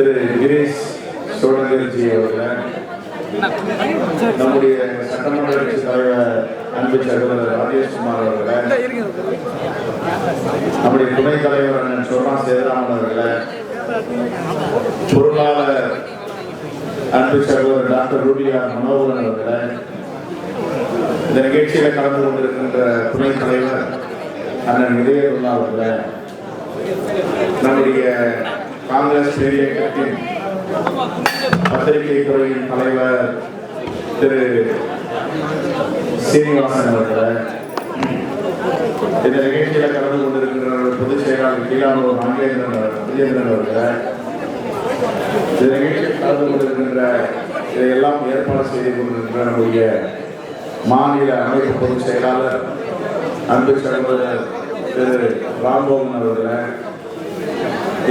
திரு கிரீஷ் சோழகர்ஜி அவர்கள் நம்முடைய சட்டமன்ற கட்சி தலைவர் அன்பு சகோதரர் ராஜேஷ்குமார் அவர்கள் நம்முடைய துணைத் தலைவர் அண்ணன் சோமா சேதராமன் அவர்களை பொருளாளர் அன்பு சகோதரர் டாக்டர் ரூபியா மனோகரன் அவர்களை இந்த நிகழ்ச்சியில கலந்து கொண்டிருக்கின்ற துணைத் தலைவர் அண்ணன் விஜயகுல்லா அவர்களை நம்முடைய காங்கிரஸ் பேரியக்கத்தின் பத்திரிகை துறையின் தலைவர் திரு. சீனிவாசன் அவர்களை இந்த நிகழ்ச்சியில கலந்து கொண்டிருக்கிற பொதுச் செயலாளர் கீழானூர் நாகேந்திரன் அவர்- விஜேந்திரன் அவர்களை இந்த நிகழ்ச்சியில் கலந்து கொண்டிருக்கின்ற இதையெல்லாம் ஏற்பாடு செய்து கொண்டிருக்கிற நம்முடைய மாநில அமைப்பு பொதுச் செயலாளர் அன்பு சகோதரர் திரு. ராம்போகன் அவர்களை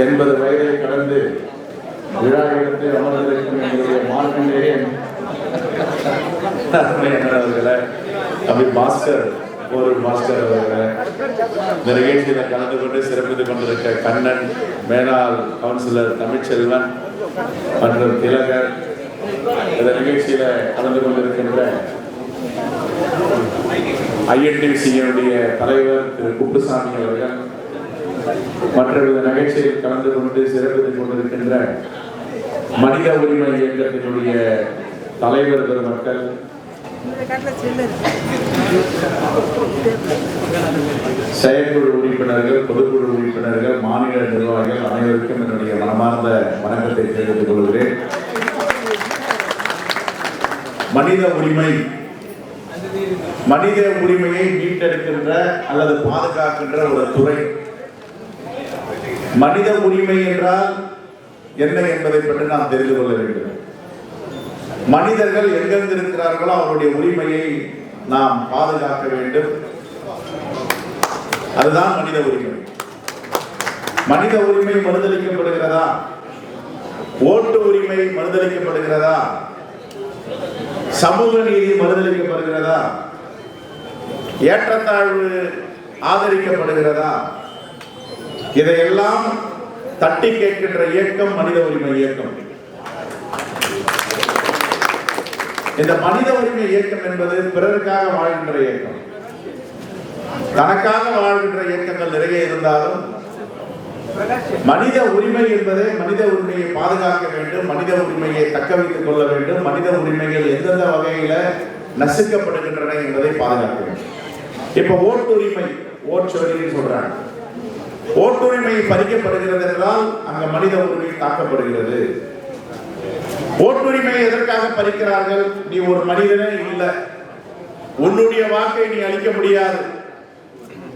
எண்பது வயதை கடந்து விழா எடுத்து அமர்ந்திருக்கும் எங்களுடைய மார்க்கண்டேயன் அவர்களை அப்படி பாஸ்கர் ஒரு பாஸ்கர் அவர்களை இந்த நிகழ்ச்சியில கலந்து கொண்டு சிறப்பித்துக் கொண்டிருக்க கண்ணன் மேலாள் கவுன்சிலர் தமிழ்ச்செல்வன் மற்றும் திலகர். இந்த நிகழ்ச்சியில கலந்து கொண்டிருக்கின்ற ஐஎன்டிசியினுடைய தலைவர் திரு குப்புசாமி அவர்கள் மற்ற இந்த நிகழ்ச்சியில் கலந்து கொண்டு சிறப்பித்துக் கொண்டிருக்கின்ற மனித உரிமை இயக்கத்தினுடைய தலைவர் பெருமக்கள். செயற்குழு உறுப்பினர்கள் பொதுக்குழு உறுப்பினர்கள் மாநில நிர்வாகிகள் அனைவருக்கும் என்னுடைய மனமார்ந்த வணக்கத்தை தெரிவித்துக் கொள்கிறேன். மனித உரிமை மனித உரிமையை மீட்டெடுக்கின்ற அல்லது பாதுகாக்கின்ற ஒரு துறை மனித உரிமை என்றால் என்ன என்பதை பற்றி நாம் தெரிந்து கொள்ள வேண்டும். மனிதர்கள் எங்கெங்கு இருக்கிறார்களோ அவருடைய உரிமையை நாம் பாதுகாக்க வேண்டும். அதுதான் மனித உரிமை. மனித உரிமை மறுதளிக்கப்படுகிறதா? ஓட்டு உரிமை மறுதளிக்கப்படுகிறதா? சமூக நீதி மறுதளிக்கப்படுகிறதா? ஏற்றத்தாழ்வு ஆதரிக்கப்படுகிறதா? இதையெல்லாம் தட்டி கேட்கின்ற இயக்கம் மனித உரிமை இயக்கம். இந்த மனித உரிமை இயக்கம் என்பது பிறருக்காக வாழ்கின்ற இயக்கம். தனக்காக வாழ்கின்ற இயக்கங்கள் நிறைய இருந்தாலும் மனித உரிமை என்பது மனித உரிமையை பாதுகாக்க வேண்டும் மனித உரிமையை தக்க வைத்துக் கொள்ள வேண்டும் மனித உரிமைகள் எந்தெந்த வகையில நசுக்கப்படுகின்றன என்பதை பாதுகாக்க வேண்டும். இப்ப ஓட்டுரிமை ஓட்டுரிமைன்னு சொல்றாங்க. ஓட்டுரிமை பறிக்கப்படுகிறது என்றால் அங்க மனித உரிமை தாக்கப்படுகிறது. ஓட்டுரிமை எதற்காக பறிக்கிறார்கள்? நீ ஒரு மனிதனே இல்லை. உன்னுடைய வாக்கை நீ அளிக்க முடியாது.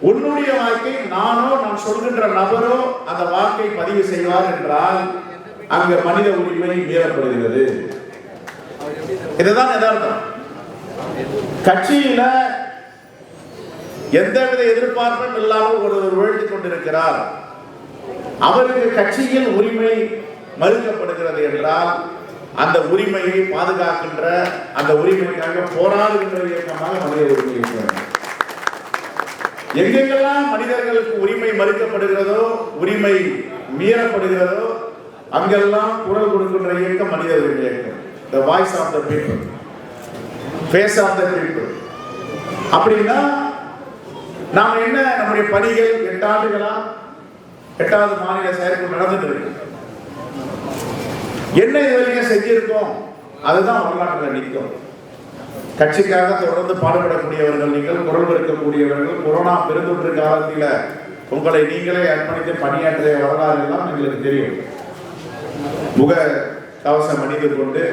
உன்னுடைய வாக்கை நானோ நான் சொல்கின்ற நபரோ அந்த வாக்கை பதிவு செய்வார் என்றால் அங்க மனித உரிமை மீறப்படுகிறது. இதுதான் யதார்த்தம். கட்சியில எந்தவித எதிர்பார்ப்பும் இல்லாமல் ஒருவர் உழைத்துக் கொண்டிருக்கிறார். அவருக்கு கட்சியில் உரிமை மறுக்கப்படுகிறது என்றால் அந்த உரிமையை பாதுகாக்கின்ற அந்த உரிமைக்காக போராடுகின்ற இயக்கமாக மனித உரிமை எங்கெங்கெல்லாம் மனிதர்களுக்கு உரிமை மறுக்கப்படுகிறதோ உரிமை மீறப்படுகிறதோ அங்கெல்லாம் குரல் கொடுக்கின்ற இயக்கம் மனித உரிமை இயக்கம். The voice of the people face of the people அப்படின்னா நாம் என்ன நம்முடைய பணிகள் எட்டு ஆண்டுகளா? எட்டாவது மாநில செயற்குழு நடந்துட்டு இருக்கு என்ன இது வரைக்கும் செஞ்சிருக்கோம்? அதுதான் வரலாற்றில் நிற்கும். கட்சிக்காக தொடர்ந்து பாடுபடக்கூடியவர்கள் நீங்கள் குரல் கொடுக்கக்கூடியவர்கள் கொரோனா பெருந்தொற்று காலத்தில் உங்களை நீங்களே அர்ப்பணித்து பணியாற்றிய வரலாறு எல்லாம் எங்களுக்கு தெரியும். முக கவசம் அணிந்து கொண்டு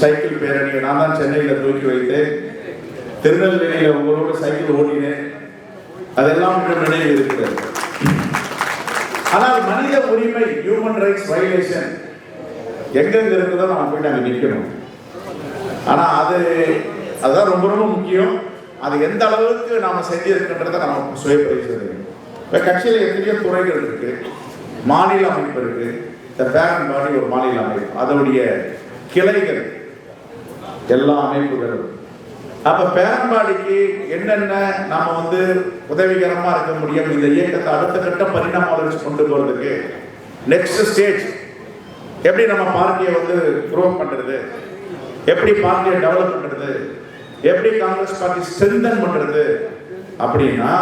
சைக்கிள் பேரணியை நான் தான் சென்னையில் தூக்கி வைத்தேன். திருநெல்வேலியில் உங்களோட சைக்கிள் ஓட்டினேன். அதெல்லாம் இன்னும் நினைவு இருக்கிறது ஆனால் மனித உரிமை ஹியூமன் ரைட்ஸ் வயலேஷன் எங்கெங்க இருக்குதோ நம்ம போய் நாங்கள் நிற்கணும் ஆனா அது அதுதான் ரொம்ப ரொம்ப முக்கியம். அது எந்த அளவுக்கு நாம செஞ்சிருக்கின்றத நம்ம சுய பரிசோதனை இப்போ கட்சியில் எத்தனையோ துறைகள் இருக்கு. மாநில அமைப்பு இருக்கு. இந்த பேரன் மாதிரி ஒரு மாநில அமைப்பு. அதனுடைய கிளைகள் எல்லா அமைப்புகளும். அப்ப பேரம்பாடிக்கு என்னென்ன நம்ம வந்து உதவிகரமா இருக்க முடியும்? இந்த இயக்கத்தை அடுத்த கட்ட பரிணாம வளர்ச்சி கொண்டு போறதுக்கு நெக்ஸ்ட் ஸ்டேஜ் எப்படி நம்ம பார்ட்டியை வந்து க்ரோ பண்றது? எப்படி பார்ட்டியை டெவலப் பண்றது? எப்படி காங்கிரஸ் பார்ட்டி ஸ்ட்ரென்தன் பண்றது? அப்படின்னா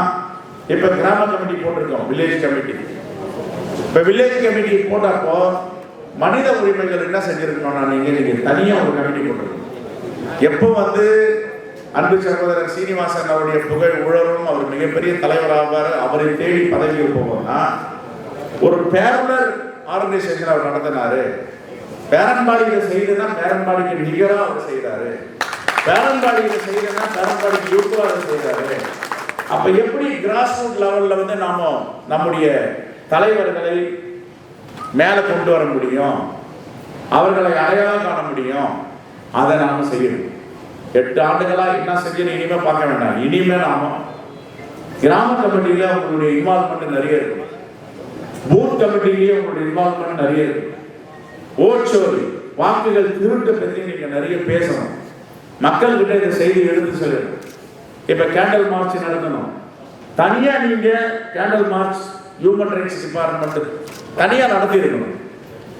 இப்ப கிராம கமிட்டி போட்டிருக்கோம் வில்லேஜ் கமிட்டி. இப்ப வில்லேஜ் கமிட்டி போட்டப்போ மனித உரிமைகள் என்ன செஞ்சிருக்கணும்னா நீங்க நீங்க தனியா ஒரு கமிட்டி போட்டிருக்கோம் எப்போ வந்து அன்பு சகோதரர் சீனிவாசன் அவருடைய புகழ் உழரும் அவர் மிகப்பெரிய தலைவராவார். அவரை தேடி பதவியில் போவோம்னா ஒரு பேரலர் ஆர்கனைசேஷன் அவர் நடத்தினாரு. பேரன்பாடியில செய்யுதுன்னா பேரன்பாடிக்கு நிகரா அவர் செய்கிறாரு பேரன்பாடியில செய்யுதுன்னா பேரன்பாடிக்கு யூக்குவா அவர் செய்கிறாரு அப்ப எப்படி கிராஸ் ரூட் லெவல்ல வந்து நாம நம்முடைய தலைவர்களை மேல கொண்டு வர முடியும்? அவர்களை அடையாளம் காண முடியும்? அதை நாம செய்யணும். எட்டு ஆண்டுகளா என்ன செஞ்சு இனிமே பார்க்க வேண்டாம். இனிமே நாம கிராம கமிட்டியில உங்களுடைய இன்வால்மெண்ட் நிறைய இருக்கும். பூத் கமிட்டிலேயே உங்களுடைய இன்வால்மெண்ட் நிறைய இருக்கும். ஓட்சோரி வாக்குகள் திருட்டு பற்றி நீங்க நிறைய பேசணும். மக்கள் கிட்ட இந்த செய்தி எடுத்து சொல்லணும். இப்ப கேண்டல் மார்ச் நடத்தணும் தனியா நீங்க candle march human rights department தனியா நடத்தி இருக்கணும்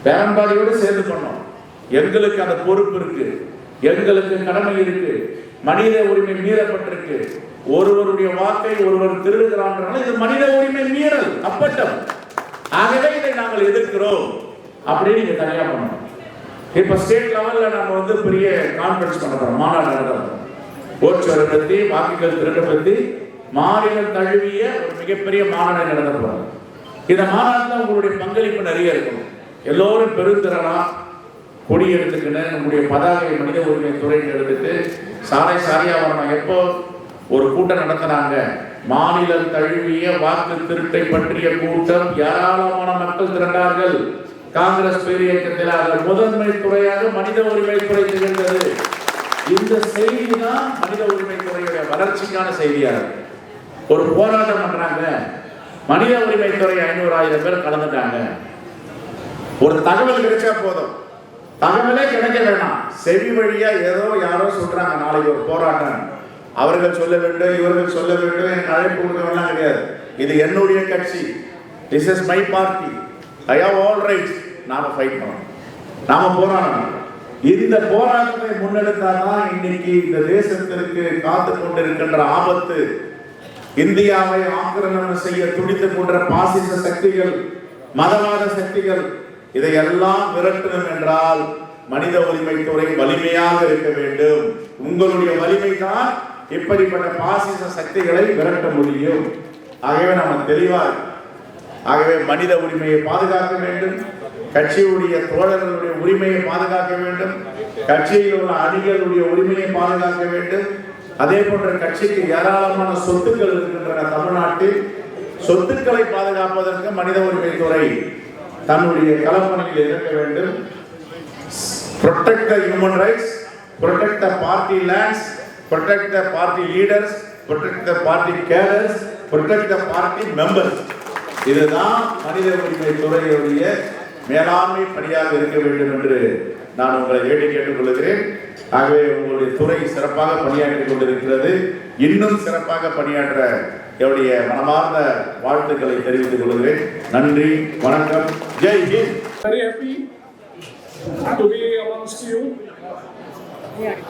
பேரம்பாடியோட சேர்ந்து பண்ணோம் எங்களுக்கு அந்த பொறுப்பு இருக்கு. எங்களுக்கு கடமை இருக்கு. மனித உரிமை மீறப்பட்டிருக்கு. ஒருவருடைய வாக்கை ஒருவர் திருடுகிறான் இது மனித உரிமை மீறல் அப்பட்டம். ஆகவே இதை நாங்கள் எதிர்க்கிறோம். அப்படின்னு நீங்க தனியா பண்ணணும். இப்ப ஸ்டேட் லெவல்ல நாம வந்து பெரிய கான்ஃபரன்ஸ் பண்ண போறோம் மாநாடு நடத்துறோம். ஓட்சோரை பத்தி வாக்குகள் திருட்டு பத்தி மாநிலம் தழுவிய ஒரு மிகப்பெரிய மாநாடு நடத்த போறோம். இந்த மாநாட்டில் உங்களுடைய பங்களிப்பு நிறைய இருக்கும். எல்லோரும் பெருந்திறனா கொடி எடுத்துக்கின்னு நம்முடைய பதாகை மனித உரிமை துறையில் எடுத்துட்டு சாலை சாலையாக வரணும். எப்போ ஒரு கூட்டம் நடத்தினாங்க? மாநிலம் தழுவிய வாக்கு திருட்டை பற்றிய கூட்டம் ஏராளமான மக்கள் திரண்டார்கள். காங்கிரஸ் பேரியக்கத்தில் அதன் முதன்மை துறையாக மனித உரிமை துறை திகழ்ந்தது. இந்த செய்தி தான் மனித உரிமை துறையுடைய வளர்ச்சிக்கான செய்தியாக இருக்கு. ஒரு போராட்டம் பண்றாங்க. மனித உரிமை துறை ஐநூறு ஆயிரம் பேர் கலந்துட்டாங்க. ஒரு தகவல் கிடைச்சா போதும். தகவலே கிடைக்க வேணாம் செவி வழியா ஏதோ யாரோ சொல்றாங்க நாளைக்கு ஒரு போராட்டம். அவர்கள் சொல்ல வேண்டும் இவர்கள் சொல்ல வேண்டும் எனக்கு அழைப்பு கொடுக்கவெல்லாம் கிடையாது. இது என்னுடைய கட்சி. This is my party I have all rights நாம ஃபைட் பண்ணணும். நாம போராடணும். இந்த போராட்டத்தை முன்னெடுத்தாதான் இன்னைக்கு இந்த தேசத்திற்கு காத்து கொண்டிருக்கின்ற ஆபத்து இந்தியாவை ஆக்கிரமணம் செய்ய துடித்துக் கொண்ட பாசிச சக்திகள் மதவாத சக்திகள் இதையெல்லாம் விரட்டணும் என்றால் மனித உரிமை துறை வலிமையாக இருக்க வேண்டும். உங்களுடைய வலிமை தான் இப்படிப்பட்ட பாசிச சக்திகளை விரட்ட முடியும். ஆகவே நம்ம தெளிவாக ஆகவே மனித உரிமையை பாதுகாக்க வேண்டும். கட்சியுடைய தோழர்களுடைய உரிமையை பாதுகாக்க வேண்டும். கட்சியில் உள்ள அணிகளுடைய உரிமையை பாதுகாக்க வேண்டும். அதே போன்ற கட்சிக்கு ஏராளமான சொத்துக்கள் இருக்கின்றன தமிழ்நாட்டில். சொத்துக்களை பாதுகாப்பதற்கு மனித உரிமை துறை தன்னுடைய களப்பணியில் இருக்க வேண்டும். Protect the human rights, protect the party lands, protect the party leaders, protect the party cadres, protect the party members. இதுதான் மனித உரிமை துறையுடைய மேலாண்மை பணியாக இருக்க வேண்டும் என்று நான் உங்களை வேண்டி கேட்டுக்கொள்கிறேன். ஆகவே உங்களுடைய துறை சிறப்பாக பணியாற்றிக் கொண்டிருக்கிறது. இன்னும் சிறப்பாக பணியாற்ற என்னுடைய மனமார்ந்த வாழ்த்துக்களை தெரிவித்துக் கொள்கிறேன் நன்றி வணக்கம் Jai Hind very happy to be amongst you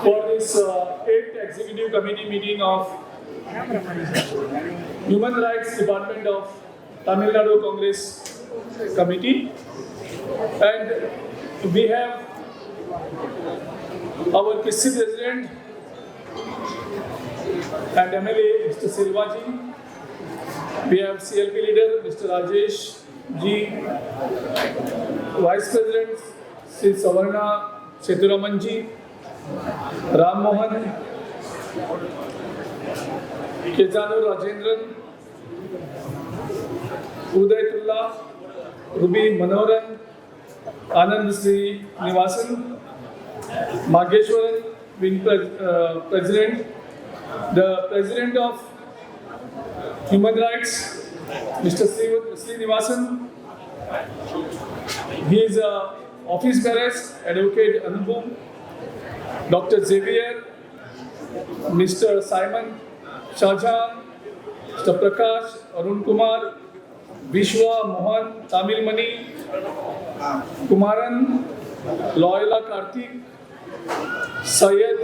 for this uh, eighth executive committee meeting of Human Rights Department of Tamil Nadu Congress Committee. And we have our PC President and MLA Mr. Silvaji. PMCLP Rajesh ji vice president Shri Savarna Sethuraman ji Ram Mohan केजानु Rajendran Uday तुल्ला ruby Manoharan Anand Srinivasan Mageshwaran win president the president of Human Rights, Mr. Sri Srinivasan, he is a office bearers, Advocate Anupam, Dr. Xavier, Mr. Simon Shahjahan, Mr. Prakash, Arun Kumar, Vishwa Mohan, Tamil Mani, Kumaran, Loyola Karthik, Syed,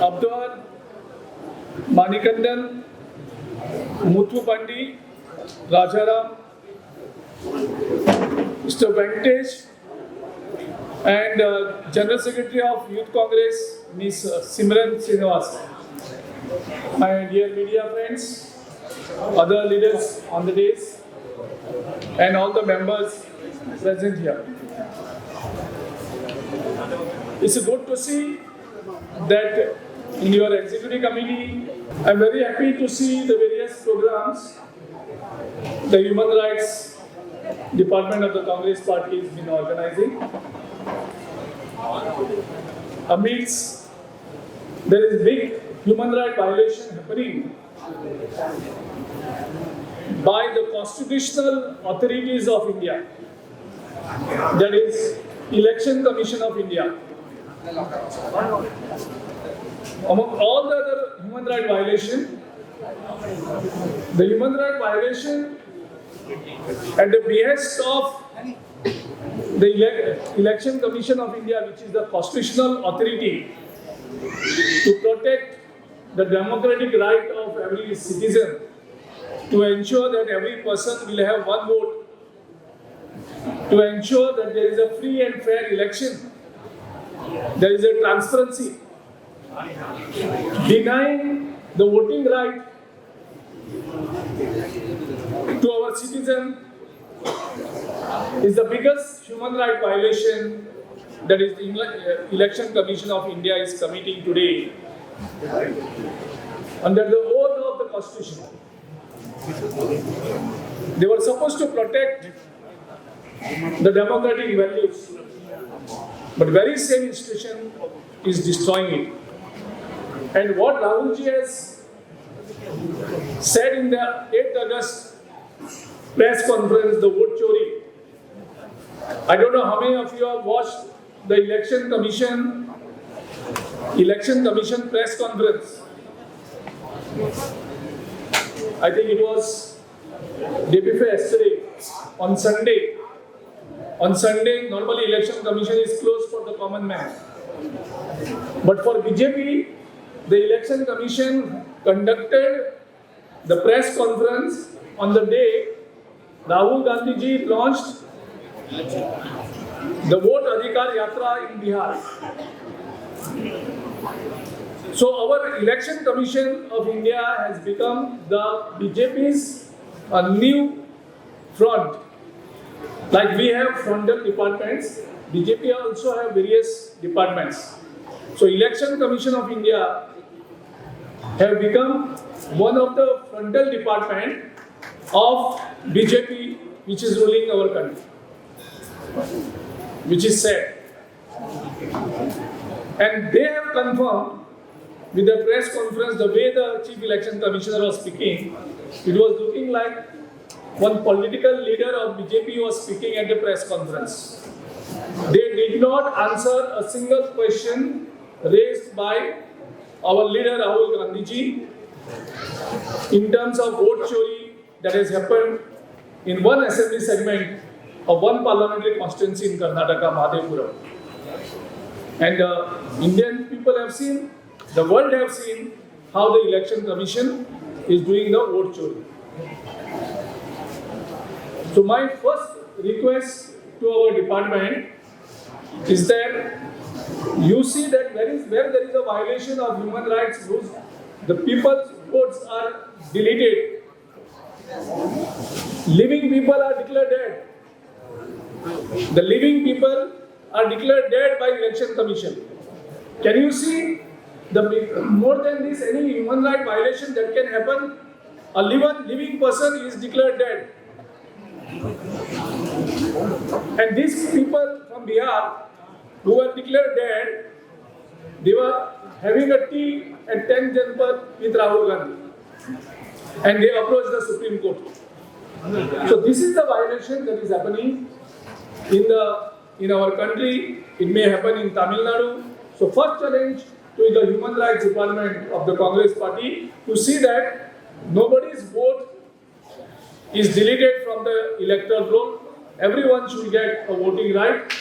Abdul, Manikandan, Muthu Pandi, Rajaram, Mr. Venkatesh, and uh, General Secretary of Youth Congress, Ms. Simran Srinivas. My dear media friends, other leaders on the days, and all the members present here. It's good to see that in your executive committee, I'm very happy to see the various programs the Human Rights Department of the Congress Party has been organizing. Amidst there is big human right violation happening by the constitutional authorities of India, that is Election Commission of India. Among all the other human right violation, the human right violation at the behest of the Ele- Election Commission of India, which is the constitutional authority to protect the democratic right of every citizen, to ensure that every person will have one vote, to ensure that there is a free and fair election, there is a transparency, denying the voting right to our citizen is the biggest human right violation that is the uh, Election Commission of India is committing today under the oath of the Constitution. They were supposed to protect the democratic values, but very same institution is destroying it. And what Rahulji has said in the 8th August press conference, the vote chori. I don't know how many of you have watched the election commission, election commission press conference. I think it was day before yesterday, on Sunday. On Sunday, normally election commission is closed for the common man. But for BJP, the election commission conducted the press conference on the day Rahul Gandhi ji launched the Vote Adhikar Yatra in Bihar. So our election commission of India has become the BJP's uh, new front. Like we have frontal departments, BJP also have various departments. So election commission of India have become one of the frontal department of BJP which is ruling our country. Which is sad. And they have confirmed with the press conference, the way the chief election commissioner was speaking, it was looking like one political leader of BJP was speaking at the press conference. They did not answer a single question raised by our leader Rahul Gandhi ji in terms of vote chori that has happened in one assembly segment of one parliamentary constituency in Karnataka, Madhepura. And uh, Indian people have seen, the world have seen how the election commission is doing the vote chori. So my first request to our department is that you see that where is where there is a violation of human rights rules, the people's votes are deleted. Living people are declared dead. The living people are declared dead by election commission. Can you see the more than this any human right violation that can happen? A living living person is declared dead. And these people from Bihar who were declared dead, they were having a tea at 10 Janpat with Rahul Gandhi. And they approached the Supreme Court. So this is the violation that is happening in the in our country. It may happen in Tamil Nadu. So first challenge to the Human Rights Department of the Congress Party to see that nobody's vote is deleted from the electoral roll. Everyone should get a voting right.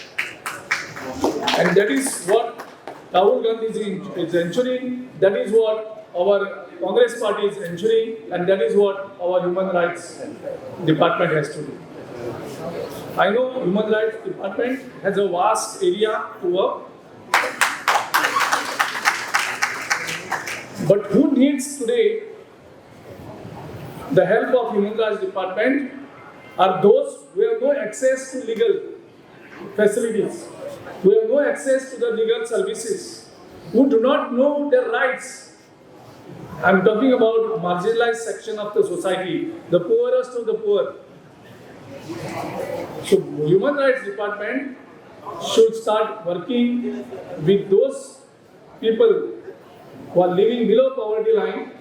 And that is what Rahul Gandhi is ensuring, that is what our Congress party is ensuring, and that is what our human rights department has to do. I know human rights department has a vast area to work. But who needs today the help of human rights department are those who have no access to legal facilities, who have no access to the legal services, who do not know their rights. I'm talking about marginalized section of the society, the poorest of the poor. So human rights department should start working with those people who are living below poverty line,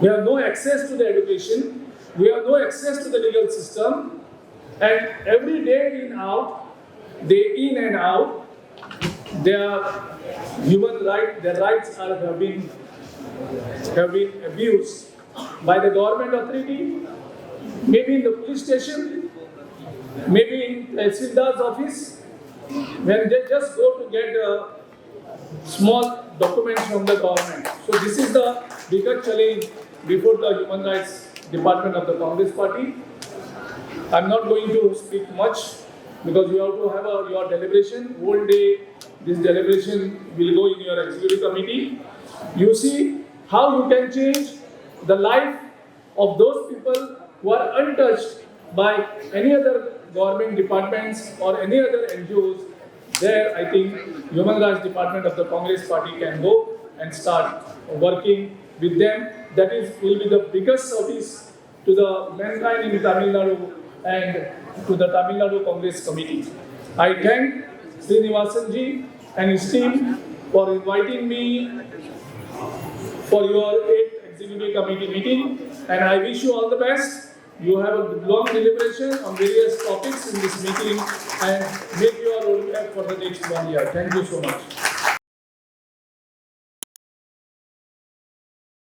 we have no access to the education, we have no access to the legal system, and every day in out, day in and out, their human right, their rights are have been have been abused by the government authority, maybe in the police station, maybe in Tahsildar's office, when they just go to get a small documents from the government. So this is the bigger challenge before the Human Rights Department of the Congress Party. I'm not going to speak much because you have to have a, your deliberation. Whole day, this deliberation will go in your executive committee. You see how you can change the life of those people who are untouched by any other government departments or any other NGOs. There, I think Human Rights Department of the Congress Party can go and start working with them. That is, will be the biggest service to the mankind in Tamil Nadu and to the Tamil Nadu Congress Committee. I thank Srinivasan ji and his team for inviting me for your eighth executive committee meeting and I wish you all the best. You have a long deliberation on various topics in this meeting and make your roadmap for the next one year. Thank you so much.